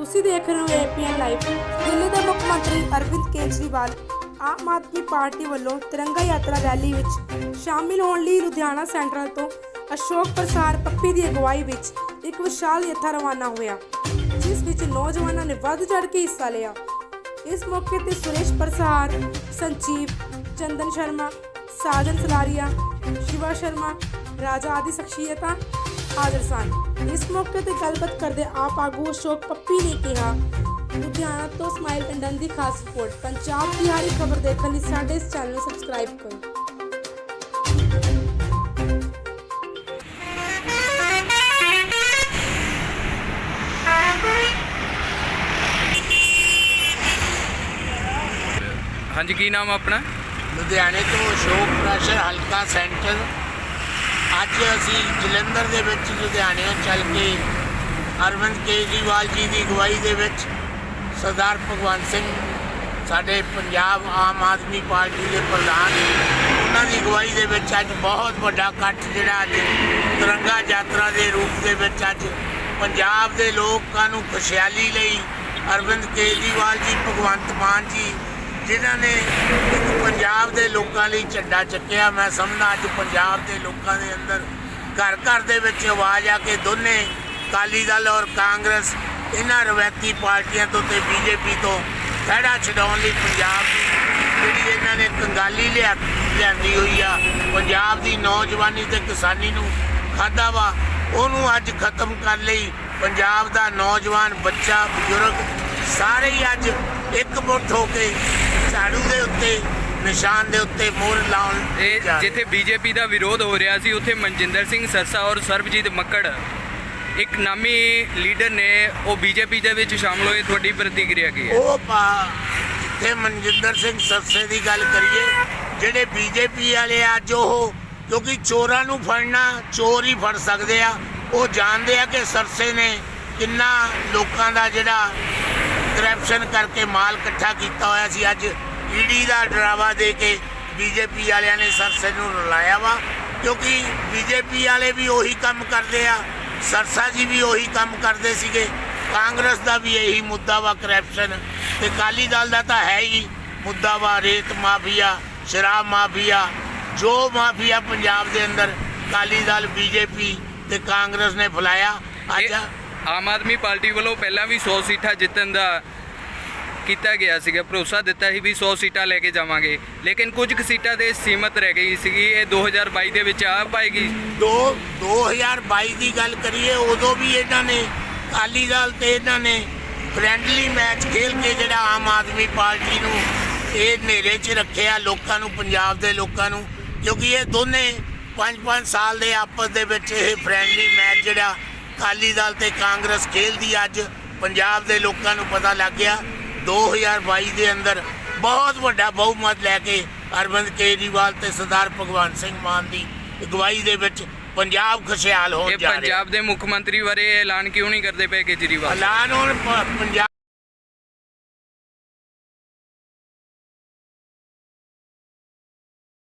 ਤੁਸੀਂ ਦੇਖ ਰਹੇ ਹੋ ਏਪੀਐਨ ਲਾਈਵ ਦਿੱਲੀ ਦੇ ਮੁੱਖ ਮੰਤਰੀ ਅਰਵਿੰਦ ਕੇਜਰੀਵਾਲ ਆਮ ਆਦਮੀ ਪਾਰਟੀ ਵੱਲੋਂ ਤਿਰੰਗਾ ਯਾਤਰਾ ਰੈਲੀ ਵਿੱਚ ਸ਼ਾਮਿਲ ਹੋਣ ਲਈ ਲੁਧਿਆਣਾ ਸੈਂਟਰਲ ਤੋਂ ਅਸ਼ੋਕ ਪ੍ਰਸਾਰ ਪੱਪੀ ਦੀ ਅਗਵਾਈ ਵਿੱਚ ਇੱਕ ਵਿਸ਼ਾਲ ਯਾਤਰਾ ਰਵਾਨਾ ਹੋਇਆ, ਜਿਸ ਵਿੱਚ ਨੌਜਵਾਨਾਂ ਨੇ ਵੱਧ ਚੜ੍ਹ ਕੇ ਹਿੱਸਾ ਲਿਆ। ਇਸ ਮੌਕੇ ਤੇ ਸੁਰੇਸ਼ ਪ੍ਰਸਾਰ ਸੰਜੀਵ, ਚੰਦਨ ਸ਼ਰਮਾ, ਸਾਜਨ ਸਲਾਰੀਆ, ਸ਼ਿਵਾ ਸ਼ਰਮਾ, ਰਾਜਾ ਆਦਿ ਸ਼ਖਸੀਅਤਾਂ ਹਾਜ਼ਰ ਸਨ। ਇਸ ਮੌਕੇ ਤੇ ਗੱਲਬਾਤ ਕਰਦੇ ਆਪ ਆਗੂ ਅਸ਼ੋਕ ਪੱਪੀ ਨੇ ਕਿਹਾ ਲੁਧਿਆਣਾ ਤੋਂ ਸਮਾਈਲ ਟੰਡਨ ਦੀ ਖਾਸ ਰਿਪੋਰਟ ਪੰਜਾਬ ਦੀ ਹਰ ਖਬਰ ਦੇਖਣ ਲਈ ਸਾਡੇ ਇਸ ਚੈਨਲ ਨੂੰ ਸਬਸਕ੍ਰਾਈਬ ਕਰੋ। ਹਾਂਜੀ ਕੀ ਨਾਮ ਆ ਆਪਣਾ? ਲੁਧਿਆਣੇ ਤੋਂ ਅਸ਼ੋਕ ਪ੍ਰੈਸ਼ਰ ਹਲਕਾ ਸੈਂਟਰ ਅੱਜ ਅਸੀਂ ਜਲੰਧਰ ਦੇ ਵਿੱਚ ਲੁਧਿਆਣਿਓਂ ਚੱਲ ਕੇ ਅਰਵਿੰਦ ਕੇਜਰੀਵਾਲ ਜੀ ਦੀ ਅਗਵਾਈ ਦੇ ਵਿੱਚ ਸਰਦਾਰ ਭਗਵੰਤ ਸਿੰਘ, ਸਾਡੇ ਪੰਜਾਬ ਆਮ ਆਦਮੀ ਪਾਰਟੀ ਦੇ ਪ੍ਰਧਾਨ, ਉਹਨਾਂ ਦੀ ਅਗਵਾਈ ਦੇ ਵਿੱਚ ਅੱਜ ਬਹੁਤ ਵੱਡਾ ਇਕੱਠ ਜਿਹੜਾ ਅੱਜ ਤਿਰੰਗਾ ਯਾਤਰਾ ਦੇ ਰੂਪ ਦੇ ਵਿੱਚ ਅੱਜ ਪੰਜਾਬ ਦੇ ਲੋਕਾਂ ਨੂੰ ਖੁਸ਼ਹਾਲੀ ਲਈ ਅਰਵਿੰਦ ਕੇਜਰੀਵਾਲ ਜੀ, ਭਗਵੰਤ ਮਾਨ ਜੀ, ਜਿਨ੍ਹਾਂ ਨੇ ਇੱਕ ਪੰਜਾਬ ਦੇ ਲੋਕਾਂ ਲਈ ਝੰਡਾ ਚੱਕਿਆ, ਮੈਂ ਸਮਝਦਾ ਅੱਜ ਪੰਜਾਬ ਦੇ ਲੋਕਾਂ ਦੇ ਅੰਦਰ। ਘਰ ਘਰ ਦੇ ਵਿੱਚ ਆਵਾਜ਼ ਆ ਕੇ ਦੋਨੇ ਅਕਾਲੀ ਦਲ ਔਰ ਕਾਂਗਰਸ ਇਹਨਾਂ ਰਵਾਇਤੀ ਪਾਰਟੀਆਂ ਤੋਂ ਤੇ ਬੀਜੇਪੀ ਤੋਂ ਖੜਾ ਛਡਾਉਣ ਲਈ ਪੰਜਾਬ ਦੀ ਜਿਹੜੀ ਇਹਨਾਂ ਨੇ ਕੰਗਾਲੀ ਲਿਆ ਲਿਆਂਦੀ ਹੋਈ ਆ, ਪੰਜਾਬ ਦੀ ਨੌਜਵਾਨੀ ਤੇ ਕਿਸਾਨੀ ਨੂੰ ਖਾਦਾ ਵਾ, ਉਹਨੂੰ ਅੱਜ ਖਤਮ ਕਰਨ ਲਈ ਪੰਜਾਬ ਦਾ ਨੌਜਵਾਨ ਬੱਚਾ, ਬਜ਼ੁਰਗ ਸਾਰੇ ਹੀ ਅੱਜ ਇੱਕ ਮੁੱਠ ਹੋ ਕੇ ਝਾੜੂ ਦੇ ਉੱਤੇ ਨਿਸ਼ਾਨ ਦੇ ਉੱਤੇ ਮੋਹਰ ਲਾਉਣ ਇਹ ਜਾ ਰਹੇ। ਜਿੱਥੇ ਬੀਜੇਪੀ ਦਾ ਵਿਰੋਧ ਹੋ ਰਿਹਾ ਸੀ ਉੱਥੇ ਮਨਜਿੰਦਰ ਸਿੰਘ ਸਰਸਾ ਔਰ ਸਰਬਜੀਤ ਮੱਕੜ ਇੱਕ ਨਾਮੀ ਲੀਡਰ ਨੇ ਉਹ ਬੀਜੇਪੀ ਦੇ ਵਿੱਚ ਸ਼ਾਮਲ ਹੋਏ ਤੁਹਾਡੀ ਪ੍ਰਤੀਕਿਰਿਆ ਕੀ ਹੈ ਉਹ ਪਾ- ਜਿੱਥੇ ਮਨਜਿੰਦਰ ਸਿੰਘ ਸਰਸੇ ਦੀ ਗੱਲ ਕਰੀਏ ਜਿਹੜੇ ਬੀਜੇਪੀ ਵਾਲੇ ਆ, ਅੱਜ ਉਹ ਕਿਉਂਕਿ ਚੋਰਾਂ ਨੂੰ ਫੜਨਾ ਚੋਰ ਹੀ ਫੜ ਸਕਦੇ ਆ ਉਹ ਜਾਣਦੇ ਆ ਕਿ ਸਰਸੇ ਨੇ ਕਿੰਨਾ ਲੋਕਾਂ ਦਾ ਜਿਹੜਾ ਕਰਪਸ਼ਨ ਕਰਕੇ ਮਾਲ ਇਕੱਠਾ ਕੀਤਾ ਹੋਇਆ ਸੀ ਅੱਜ ਈਡੀ ਦਾ ਡਰਾਵਾ ਦੇ ਕੇ ਬੀਜੇਪੀ ਵਾਲਿਆਂ ਨੇ ਸਰਸੇ ਨੂੰ ਰਲਾਇਆ ਵਾ, ਕਿਉਂਕਿ ਬੀਜੇਪੀ ਵਾਲੇ ਵੀ ਉਹੀ ਕੰਮ ਕਰਦੇ ਆ, ਸਰਸਾ ਜੀ ਵੀ ਉਹੀ ਕੰਮ ਕਰਦੇ ਸੀਗੇ, ਕਾਂਗਰਸ ਦਾ ਵੀ ਇਹੀ ਮੁੱਦਾ ਵਾ ਕਰਪਸ਼ਨ ਤੇ ਕਾਲੀ ਦਲ ਦਾ ਤਾਂ ਹੈ ਹੀ ਮੁੱਦਾ ਵਾ ਰੇਤ ਮਾਫੀਆ, ਸ਼ਰਾਬ ਮਾਫੀਆ, ਜੋ ਮਾਫੀਆ ਪੰਜਾਬ ਦੇ ਅੰਦਰ ਕਾਲੀ ਦਲ, ਬੀਜੇਪੀ ਤੇ ਕਾਂਗਰਸ ਨੇ ਫੈਲਾਇਆ, ਅੱਜ ਆਮ ਆਦਮੀ ਪਾਰਟੀ ਵੱਲੋਂ ਪਹਿਲਾਂ ਵੀ 100 ਸੀਟਾਂ ਜਿੱਤਣ ਦਾ ਕੀਤਾ ਗਿਆ ਸੀਗਾ, ਭਰੋਸਾ ਦਿੱਤਾ ਸੀ ਵੀ 100 ਸੀਟਾਂ ਲੈ ਕੇ ਜਾਵਾਂਗੇ। ਲੇਕਿਨ ਕੁਝ ਕੁ ਸੀਟਾਂ ਦੇ ਸੀਮਤ ਰਹਿ ਗਈ ਸੀਗੀ, ਇਹ 2022 ਦੇ ਵਿੱਚ ਆ ਪਾਏਗੀ। ਦੋ 2022 ਦੀ ਗੱਲ ਕਰੀਏ, ਉਦੋਂ ਵੀ ਇਹਨਾਂ ਨੇ, ਅਕਾਲੀ ਦਲ ਤੇ ਇਹਨਾਂ ਨੇ ਫ੍ਰੈਂਡਲੀ ਮੈਚ ਖੇਲ ਕੇ ਜਿਹੜਾ ਆਮ ਆਦਮੀ ਪਾਰਟੀ ਨੂੰ ਇਹ ਹਨੇਰੇ 'ਚ ਰੱਖਿਆ ਲੋਕਾਂ ਨੂੰ, ਪੰਜਾਬ ਦੇ ਲੋਕਾਂ ਨੂੰ, ਕਿਉਂਕਿ ਇਹ ਦੋਨੇ 5-5 ਸਾਲ ਦੇ ਆਪਸ ਦੇ ਵਿੱਚ ਇਹ ਫ੍ਰੈਂਡਲੀ ਮੈਚ ਜਿਹੜਾ ਅਕਾਲੀ ਦਲ ਤੇ ਕਾਂਗਰਸ ਖੇਲਦੀ ਅੱਜ ਪੰਜਾਬ ਦੇ ਲੋਕਾਂ ਨੂੰ ਪਤਾ ਲੱਗ ਗਿਆ। 2022 ਦੇ ਅੰਦਰ ਬਹੁਤ ਵੱਡਾ ਬਹੁਮਤ ਲੈ ਕੇ ਅਰਵਿੰਦ ਕੇਜਰੀਵਾਲ ਤੇ ਸਰਦਾਰ ਭਗਵੰਤ ਸਿੰਘ ਮਾਨ ਦੀ ਅਗਵਾਈ ਦੇ ਵਿੱਚ ਪੰਜਾਬ ਖੁਸ਼ਹਾਲ ਹੋਣ ਇਹ ਜਾ ਰਿਹਾ। ਪੰਜਾਬ ਦੇ ਮੁੱਖ ਮੰਤਰੀ ਬਾਰੇ ਐਲਾਨ ਕਿਉਂ ਨਹੀਂ ਕਰਦੇ ਪਏ ਕੇਜਰੀਵਾਲ? ਐਲਾਨ ਹੁਣ ਪ- ਪੰਜਾਬ